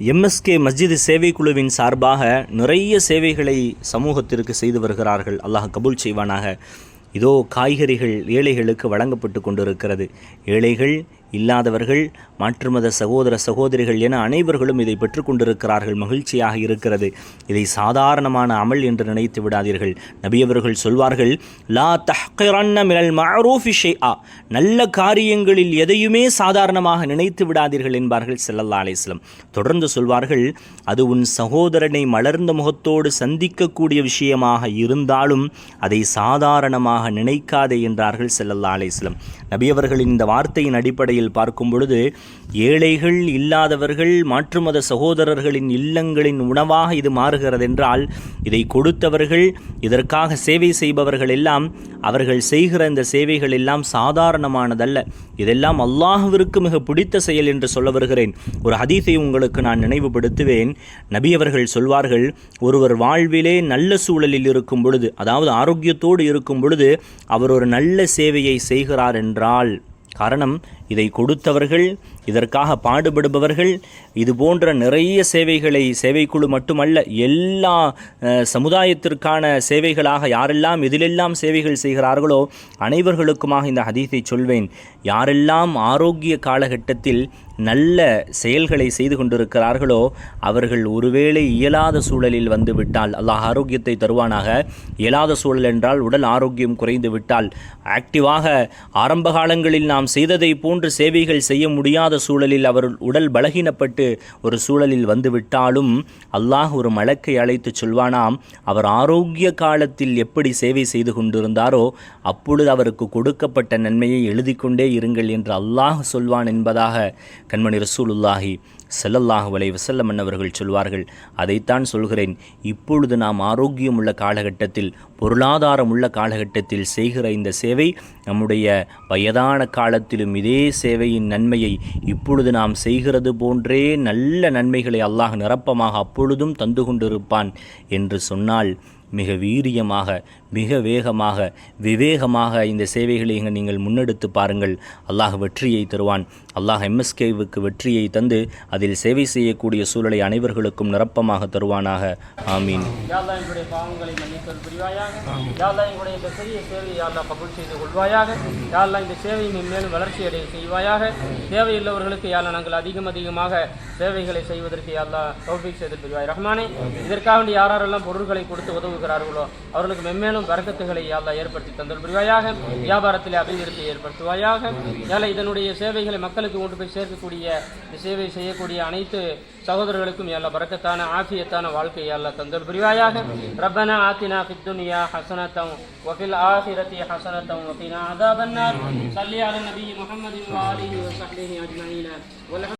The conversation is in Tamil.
எம்எஸ்கே மஸ்ஜித் சேவை குழுவின் சார்பாக நிறைய சேவைகளை சமூகத்திற்கு செய்து வருகிறார்கள். அல்லாஹ் கபூல் செய்வானாக. இதோ காய்கறிகள் ஏழைகளுக்கு வழங்கப்பட்டு கொண்டிருக்கிறது. ஏழைகள் இல்லாதவர்கள் மாற்று மத சகோதர சகோதரிகள் என அனைவர்களும் இதை பெற்றுக்கொண்டிருக்கிறார்கள் மகிழ்ச்சியாக இருக்கிறது. இதை சாதாரணமான அமல் என்று நினைத்து விடாதீர்கள். நபியவர்கள் சொல்வார்கள் லா தஹ்கிரன்ன மினல் மஅரூஃபி ஷைஆ. நல்ல காரியங்களில் எதையுமே சாதாரணமாக நினைத்து விடாதீர்கள் என்பார்கள் செல்லல்லா அலிஸ்லம் தொடர்ந்து சொல்வார்கள் அது உன் சகோதரனை மலர்ந்த முகத்தோடு சந்திக்கக்கூடிய விஷயமாக இருந்தாலும் அதை சாதாரணமாக நினைக்காதே என்றார்கள் செல்லல்லா அலிஸ்லம் நபியவர்களின் இந்த வார்த்தையின் அடிப்படையில் பார்க்கும் பொழுது ஏழைகள் இல்லாதவர்கள் மாற்று மத சகோதரர்களின் இல்லங்களின் உணவாக இது மாறுகிறது என்றால் இதை கொடுத்தவர்கள் இதற்காக சேவை செய்பவர்கள் எல்லாம் அவர்கள் செய்கிற இந்த சேவைகள் எல்லாம் சாதாரணமானதல்ல. இதெல்லாம் அல்லாஹுவிற்கு மிக பிடித்த செயல் என்று சொல்ல வருகிறேன். ஒரு ஹதீஸை உங்களுக்கு நான் நினைவுபடுத்துவேன். நபி அவர்கள் சொல்வார்கள் ஒருவர் வாழ்விலே நல்ல சூழலில் இருக்கும் பொழுது அதாவது ஆரோக்கியத்தோடு இருக்கும் பொழுது அவர் ஒரு நல்ல சேவையை செய்கிறார் என்றால். காரணம் இதை கொடுத்தவர்கள் இதற்காக பாடுபடுபவர்கள் இது போன்ற நிறைய சேவைகளை சேவைக்குழு மட்டுமல்ல எல்லா சமுதாயத்திற்கான சேவைகளாக யாரெல்லாம் எதிலெல்லாம் சேவைகள் செய்கிறார்களோ அனைவர்களுக்குமாக இந்த ஹதீஸை சொல்வேன். யாரெல்லாம் ஆரோக்கிய காலகட்டத்தில் நல்ல செயல்களை செய்து கொண்டிருக்கிறார்களோ அவர்கள் ஒருவேளை இயலாத சூழலில் வந்து விட்டால் அல்லாஹ் ஆரோக்கியத்தை தருவானாக. இயலாத சூழல் என்றால் உடல் ஆரோக்கியம் குறைந்து விட்டால். ஆக்டிவாக ஆரம்ப காலங்களில் நாம் செய்ததை போன்று சேவைகள் செய்ய முடியாத சூழலில் அவர் உடல் பலகீனப்பட்டு ஒரு சூழலில் வந்துவிட்டாலும் அல்லாஹ் ஒரு மலக்கை அழைத்து சொல்வானாம். அவர் ஆரோக்கிய காலத்தில் எப்படி சேவை செய்து கொண்டிருந்தாரோ அப்பொழுது அவருக்கு கொடுக்கப்பட்ட நன்மையை எழுதி கொண்டே இருங்கள் என்று அல்லாஹ் சொல்வான் என்பதாக கண்மணி ரசூலுல்லாஹி ஸல்லல்லாஹு வலை வஸல்லம் சொல்வார்கள் அதைத்தான் சொல்கிறேன். இப்பொழுது நாம் ஆரோக்கியம் உள்ள காலகட்டத்தில் பொருளாதாரம் உள்ள காலகட்டத்தில் செய்கிற இந்த சேவை நம்முடைய வயதான காலத்திலும் இதே சேவையின் நன்மையை இப்பொழுது நாம் செய்கிறது போன்றே நல்ல நன்மைகளை அல்லாஹ் நிரப்பமாக அப்பொழுதும் தந்து கொண்டிருப்பான். என்று சொன்னால் மிக வீரியமாக மிக வேகமாக விவேகமாக இந்த சேவைகளை நீங்கள் முன்னெடுத்து பாருங்கள். அல்லாஹ் வெற்றியை தருவான். அல்லாஹ் எம்எஸ்கேவுக்கு வெற்றியை தந்து அதில் சேவை செய்யக்கூடிய சூழலை அனைவர்களுக்கும் நிரப்பமாக தருவானாக. ஆமீன். யாழ்லா எங்களுடைய பாவங்களை மன்னித்தல் புரிவாயாக. யாழ்லா எங்களுடைய இந்த சிறிய சேவையை யாழ்லா கபூல் செய்து கொள்வாயாக. யாழ்லா இந்த சேவையின் மென்மேலும் வளர்ச்சி அடைய செய்வாயாக. தேவையுள்ளவர்களுக்கு யாழ்லா நாங்கள் அதிகம் அதிகமாக சேவைகளை செய்வதற்கு யாழ்லா தௌஃபீக் செய்து புரிவாய் ரஹ்மானே. இதற்காக வேண்டி யாரெல்லாம் பொருட்களை கொடுத்து உதவுகிறார்களோ அவர்களுக்கு மென்மேலும் வரக்கத்துகளை யாழ்லா ஏற்படுத்தி தந்தல் புரிவாயாக வியாபாரத்தில் அபிவிருத்தி ஏற்படுத்துவாயாக. யாழ்லா இதனுடைய சேவைகளை மக்களுக்கு கொண்டு போய் சேர்க்கக்கூடிய இந்த சேவை செய்யக்கூடிய அனைத்து சகோதரர்களுக்கும் யாழ்லா பரக்கத்தான ஆஃபியத்தான வாழ்க்கை யாழ்லா தந்தல் புரிவாயாக ரப்பனா ஆத்தினா ஃபித் துன்யா ஹசனத்தம் அலா நபி முஹம்மதின் வ ஆலிஹி வ ஸஹ்பிஹி அஜ்மஈன